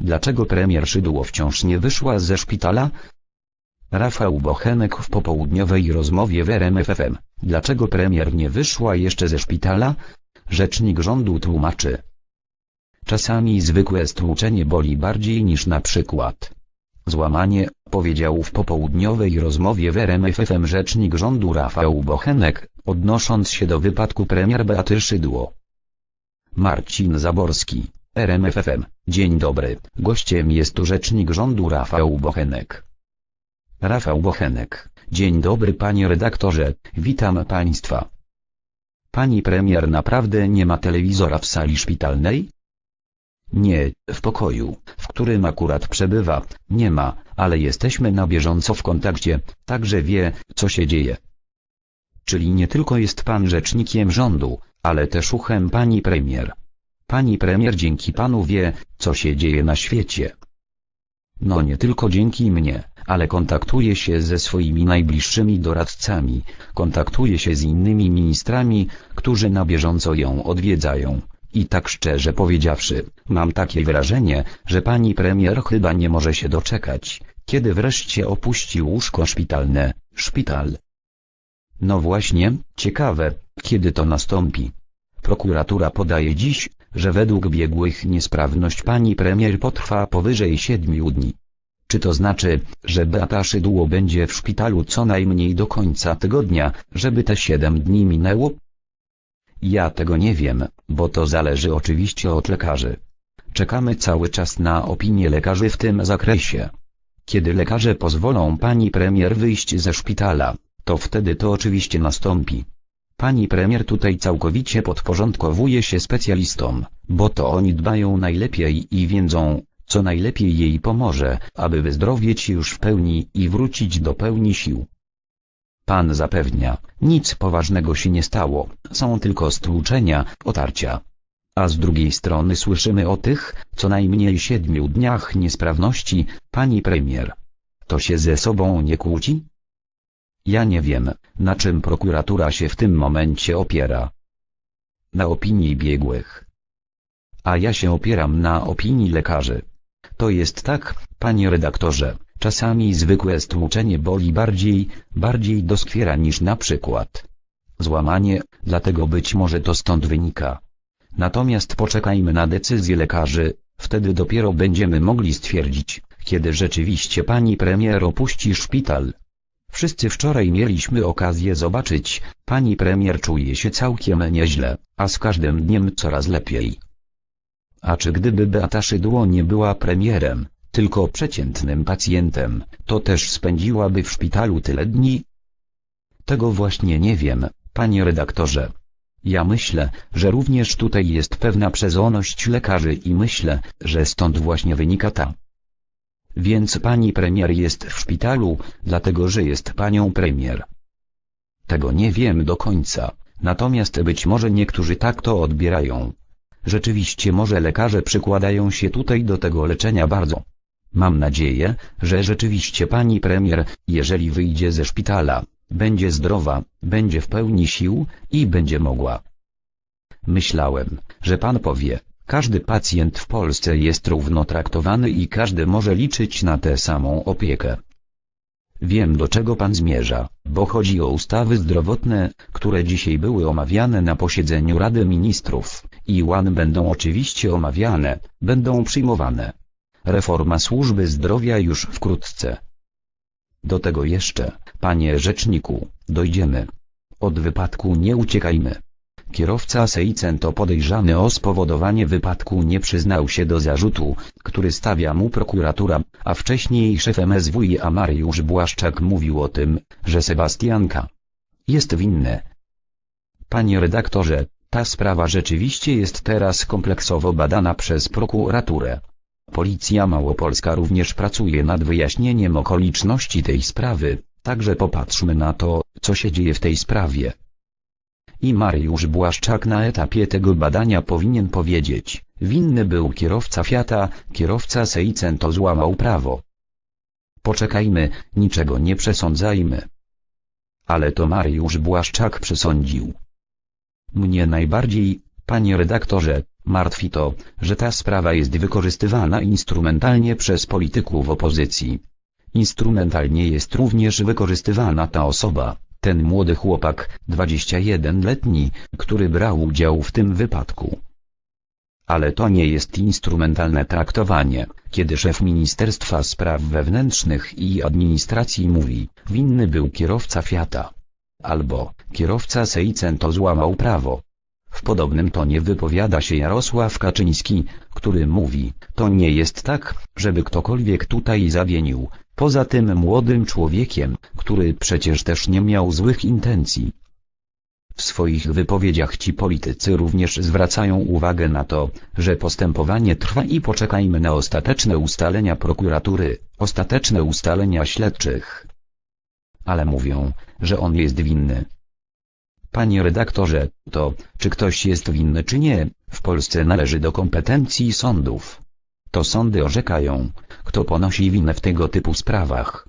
Dlaczego premier Szydło wciąż nie wyszła ze szpitala? Rafał Bochenek w popołudniowej rozmowie w RMFFM. Dlaczego premier nie wyszła jeszcze ze szpitala? Rzecznik rządu tłumaczy. Czasami zwykłe stłuczenie boli bardziej niż na przykład złamanie, powiedział w popołudniowej rozmowie w RMFFM rzecznik rządu Rafał Bochenek, odnosząc się do wypadku premier Beaty Szydło. Marcin Zaborski, RMFFM, dzień dobry, gościem jest tu rzecznik rządu Rafał Bochenek. Rafał Bochenek, dzień dobry panie redaktorze, witam państwa. Pani premier naprawdę nie ma telewizora w sali szpitalnej? Nie, w pokoju, w którym akurat przebywa, nie ma, ale jesteśmy na bieżąco w kontakcie, także wie, co się dzieje. Czyli nie tylko jest pan rzecznikiem rządu, ale też uchem pani premier. Pani premier dzięki panu wie, co się dzieje na świecie. No nie tylko dzięki mnie, ale kontaktuje się ze swoimi najbliższymi doradcami, kontaktuje się z innymi ministrami, którzy na bieżąco ją odwiedzają. I tak szczerze powiedziawszy, mam takie wrażenie, że pani premier chyba nie może się doczekać, kiedy wreszcie opuści łóżko szpitalne, szpital. No właśnie, ciekawe, kiedy to nastąpi. Prokuratura podaje dziś, że według biegłych niesprawność pani premier potrwa powyżej siedmiu dni. Czy to znaczy, że Beata Szydło będzie w szpitalu co najmniej do końca tygodnia, żeby te siedem dni minęło? Ja tego nie wiem, bo to zależy oczywiście od lekarzy. Czekamy cały czas na opinię lekarzy w tym zakresie. Kiedy lekarze pozwolą pani premier wyjść ze szpitala, to wtedy to oczywiście nastąpi. Pani premier tutaj całkowicie podporządkowuje się specjalistom, bo to oni dbają najlepiej i wiedzą, co najlepiej jej pomoże, aby wyzdrowieć już w pełni i wrócić do pełni sił. Pan zapewnia, nic poważnego się nie stało, są tylko stłuczenia, otarcia. A z drugiej strony słyszymy o tych, co najmniej siedmiu dniach niesprawności, pani premier. To się ze sobą nie kłóci? Ja nie wiem, na czym prokuratura się w tym momencie opiera. Na opinii biegłych. A ja się opieram na opinii lekarzy. To jest tak, panie redaktorze, czasami zwykłe stłuczenie boli bardziej, bardziej doskwiera niż na przykład złamanie, dlatego być może to stąd wynika. Natomiast poczekajmy na decyzję lekarzy, wtedy dopiero będziemy mogli stwierdzić, kiedy rzeczywiście pani premier opuści szpital. Wszyscy wczoraj mieliśmy okazję zobaczyć, pani premier czuje się całkiem nieźle, a z każdym dniem coraz lepiej. A czy gdyby Beata Szydło nie była premierem, tylko przeciętnym pacjentem, to też spędziłaby w szpitalu tyle dni? Tego właśnie nie wiem, panie redaktorze. Ja myślę, że również tutaj jest pewna przezorność lekarzy i myślę, że stąd właśnie wynika ta. Więc pani premier jest w szpitalu, dlatego że jest panią premier. Tego nie wiem do końca, natomiast być może niektórzy tak to odbierają. Rzeczywiście może lekarze przykładają się tutaj do tego leczenia bardzo. Mam nadzieję, że rzeczywiście pani premier, jeżeli wyjdzie ze szpitala, będzie zdrowa, będzie w pełni sił i będzie mogła. Myślałem, że pan powie, każdy pacjent w Polsce jest równo traktowany i każdy może liczyć na tę samą opiekę. Wiem do czego pan zmierza, bo chodzi o ustawy zdrowotne, które dzisiaj były omawiane na posiedzeniu Rady Ministrów, i łan będą oczywiście omawiane, będą przyjmowane. Reforma służby zdrowia już wkrótce. Do tego jeszcze, panie rzeczniku, dojdziemy. Od wypadku nie uciekajmy. Kierowca Seicento podejrzany o spowodowanie wypadku nie przyznał się do zarzutu, który stawia mu prokuratura, a wcześniej szef MSWiA Mariusz Błaszczak mówił o tym, że Sebastianka jest winny. Panie redaktorze, ta sprawa rzeczywiście jest teraz kompleksowo badana przez prokuraturę. Policja Małopolska również pracuje nad wyjaśnieniem okoliczności tej sprawy, także popatrzmy na to, co się dzieje w tej sprawie. I Mariusz Błaszczak na etapie tego badania powinien powiedzieć, winny był kierowca Fiata, kierowca Seicento złamał prawo. Poczekajmy, niczego nie przesądzajmy. Ale to Mariusz Błaszczak przesądził. Mnie najbardziej, panie redaktorze, Martwi to, że ta sprawa jest wykorzystywana instrumentalnie przez polityków opozycji. Instrumentalnie jest również wykorzystywana ta osoba, ten młody chłopak, 21-letni, który brał udział w tym wypadku. Ale to nie jest instrumentalne traktowanie, kiedy szef Ministerstwa Spraw Wewnętrznych i Administracji mówi, winny był kierowca Fiata. Albo, kierowca Seicento złamał prawo. W podobnym tonie wypowiada się Jarosław Kaczyński, który mówi, to nie jest tak, żeby ktokolwiek tutaj zawienił, poza tym młodym człowiekiem, który przecież też nie miał złych intencji. W swoich wypowiedziach ci politycy również zwracają uwagę na to, że postępowanie trwa i poczekajmy na ostateczne ustalenia prokuratury, ostateczne ustalenia śledczych. Ale mówią, że on jest winny. Panie redaktorze, to, czy ktoś jest winny czy nie, w Polsce należy do kompetencji sądów. To sądy orzekają, kto ponosi winę w tego typu sprawach.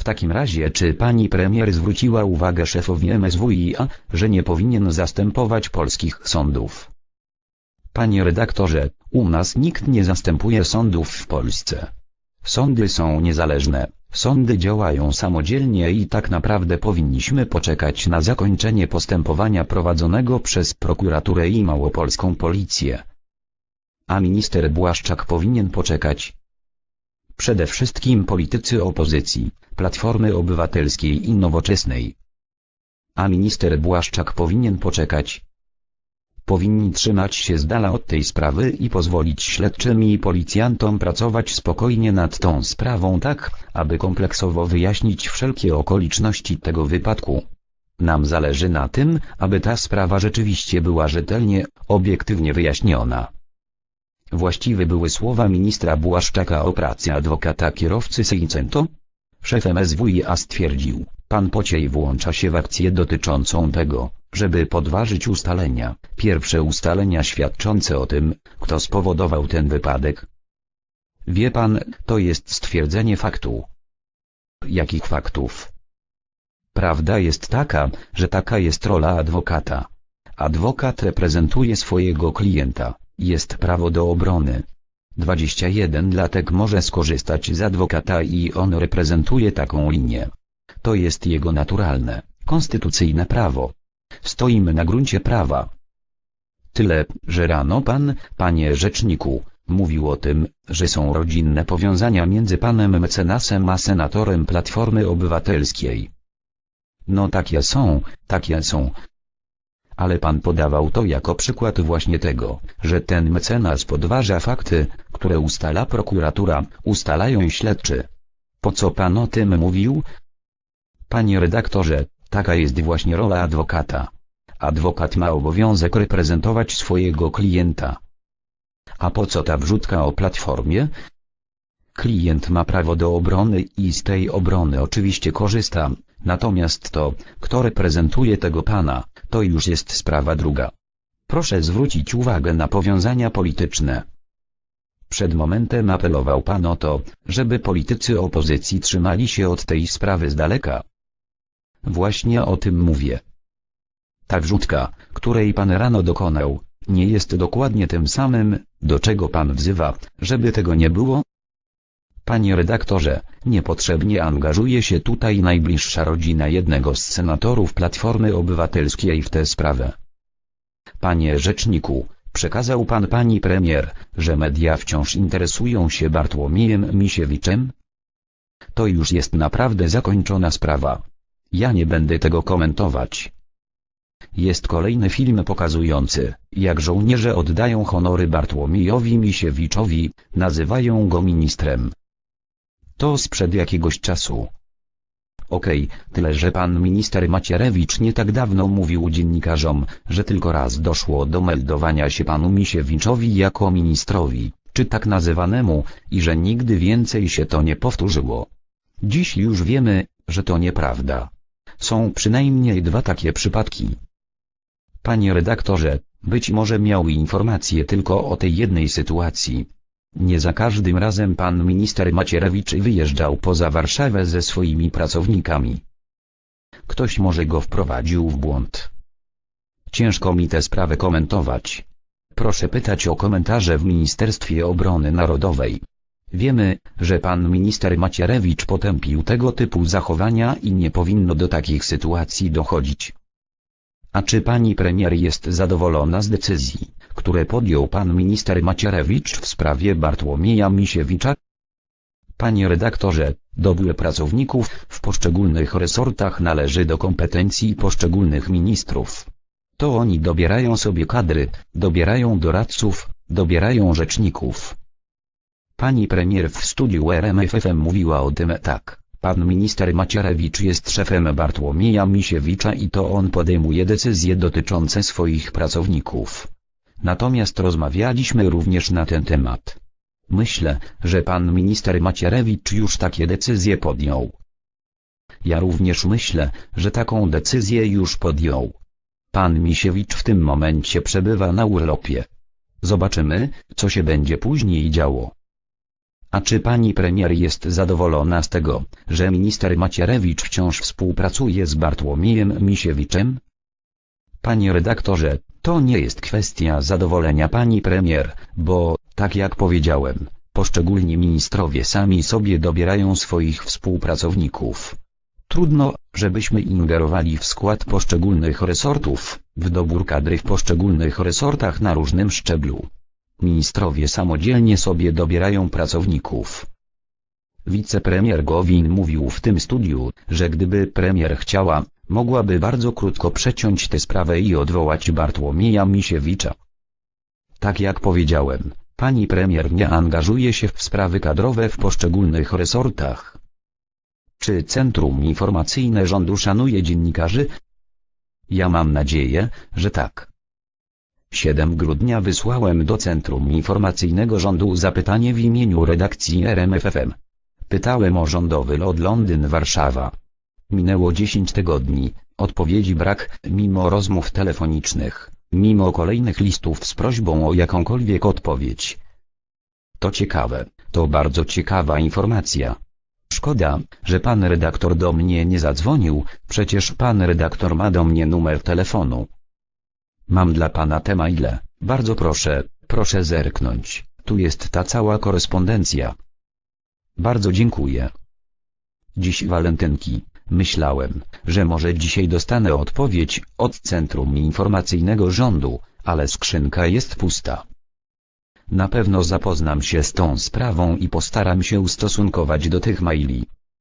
W takim razie czy pani premier zwróciła uwagę szefowi MSWiA, że nie powinien zastępować polskich sądów? Panie redaktorze, u nas nikt nie zastępuje sądów w Polsce. Sądy są niezależne, sądy działają samodzielnie i tak naprawdę powinniśmy poczekać na zakończenie postępowania prowadzonego przez prokuraturę i małopolską policję. A minister Błaszczak powinien poczekać. Przede wszystkim politycy opozycji, Platformy Obywatelskiej i Nowoczesnej. A minister Błaszczak powinien poczekać. Powinni trzymać się z dala od tej sprawy i pozwolić śledczym i policjantom pracować spokojnie nad tą sprawą tak, aby kompleksowo wyjaśnić wszelkie okoliczności tego wypadku. Nam zależy na tym, aby ta sprawa rzeczywiście była rzetelnie, obiektywnie wyjaśniona. Właściwe były słowa ministra Błaszczaka o pracy adwokata kierowcy Seicento? Szef MSWiA stwierdził, pan Pociej włącza się w akcję dotyczącą tego, żeby podważyć ustalenia, pierwsze ustalenia świadczące o tym, kto spowodował ten wypadek. Wie pan, to jest stwierdzenie faktu. Jakich faktów? Prawda jest taka, że taka jest rola adwokata. Adwokat reprezentuje swojego klienta, jest prawo do obrony. 21 latek może skorzystać z adwokata i on reprezentuje taką linię. To jest jego naturalne, konstytucyjne prawo. Stoimy na gruncie prawa. Tyle, że rano pan, panie rzeczniku, mówił o tym, że są rodzinne powiązania między panem mecenasem a senatorem Platformy Obywatelskiej. No takie są, takie są, ale pan podawał to jako przykład właśnie tego, że ten mecenas podważa fakty, które ustala prokuratura, ustalają śledczy. Po co pan o tym mówił? Panie redaktorze, taka jest właśnie rola adwokata. Adwokat ma obowiązek reprezentować swojego klienta. A po co ta wrzutka o platformie? Klient ma prawo do obrony i z tej obrony oczywiście korzysta, natomiast to, kto reprezentuje tego pana, to już jest sprawa druga. Proszę zwrócić uwagę na powiązania polityczne. Przed momentem apelował pan o to, żeby politycy opozycji trzymali się od tej sprawy z daleka. Właśnie o tym mówię. Ta wrzutka, której pan rano dokonał, nie jest dokładnie tym samym, do czego pan wzywa, żeby tego nie było? Panie redaktorze, niepotrzebnie angażuje się tutaj najbliższa rodzina jednego z senatorów Platformy Obywatelskiej w tę sprawę. Panie rzeczniku, przekazał pan pani premier, że media wciąż interesują się Bartłomiejem Misiewiczem? To już jest naprawdę zakończona sprawa. Ja nie będę tego komentować. Jest kolejny film pokazujący, jak żołnierze oddają honory Bartłomiejowi Misiewiczowi, nazywają go ministrem. To sprzed jakiegoś czasu. Okej, okay, tyle że pan minister Macierewicz nie tak dawno mówił dziennikarzom, że tylko raz doszło do meldowania się panu Misiewiczowi jako ministrowi, czy tak nazywanemu, i że nigdy więcej się to nie powtórzyło. Dziś już wiemy, że to nieprawda. Są przynajmniej dwa takie przypadki. Panie redaktorze, być może miał informacje tylko o tej jednej sytuacji, nie za każdym razem pan minister Macierewicz wyjeżdżał poza Warszawę ze swoimi pracownikami. Ktoś może go wprowadził w błąd. Ciężko mi tę sprawę komentować. Proszę pytać o komentarze w Ministerstwie Obrony Narodowej. Wiemy, że pan minister Macierewicz potępił tego typu zachowania i nie powinno do takich sytuacji dochodzić. A czy pani premier jest zadowolona z decyzji, które podjął pan minister Macierewicz w sprawie Bartłomieja Misiewicza? Panie redaktorze, dobór pracowników w poszczególnych resortach należy do kompetencji poszczególnych ministrów. To oni dobierają sobie kadry, dobierają doradców, dobierają rzeczników. Pani premier w studiu RMFFM mówiła o tym tak. Pan minister Macierewicz jest szefem Bartłomieja Misiewicza i to on podejmuje decyzje dotyczące swoich pracowników. Natomiast rozmawialiśmy również na ten temat. Myślę, że pan minister Macierewicz już takie decyzje podjął. Ja również myślę, że taką decyzję już podjął. Pan Misiewicz w tym momencie przebywa na urlopie. Zobaczymy, co się będzie później działo. A czy pani premier jest zadowolona z tego, że minister Macierewicz wciąż współpracuje z Bartłomiejem Misiewiczem? Panie redaktorze, to nie jest kwestia zadowolenia pani premier, bo, tak jak powiedziałem, poszczególni ministrowie sami sobie dobierają swoich współpracowników. Trudno, żebyśmy ingerowali w skład poszczególnych resortów, w dobór kadry w poszczególnych resortach na różnym szczeblu. Ministrowie samodzielnie sobie dobierają pracowników. Wicepremier Gowin mówił w tym studiu, że gdyby premier chciała, mogłaby bardzo krótko przeciąć tę sprawę i odwołać Bartłomieja Misiewicza. Tak jak powiedziałem, pani premier nie angażuje się w sprawy kadrowe w poszczególnych resortach. Czy Centrum Informacyjne Rządu szanuje dziennikarzy? Ja mam nadzieję, że tak. 7 grudnia wysłałem do Centrum Informacyjnego Rządu zapytanie w imieniu redakcji RMFFM. Pytałem o rządowy lot Londyn-Warszawa. Minęło 10 tygodni, odpowiedzi brak, mimo rozmów telefonicznych, mimo kolejnych listów z prośbą o jakąkolwiek odpowiedź. To ciekawe, to bardzo ciekawa informacja. Szkoda, że pan redaktor do mnie nie zadzwonił, przecież pan redaktor ma do mnie numer telefonu. Mam dla pana te maile, bardzo proszę, proszę zerknąć, tu jest ta cała korespondencja. Bardzo dziękuję. Dziś walentynki, myślałem, że może dzisiaj dostanę odpowiedź od Centrum Informacyjnego Rządu, ale skrzynka jest pusta. Na pewno zapoznam się z tą sprawą i postaram się ustosunkować do tych maili.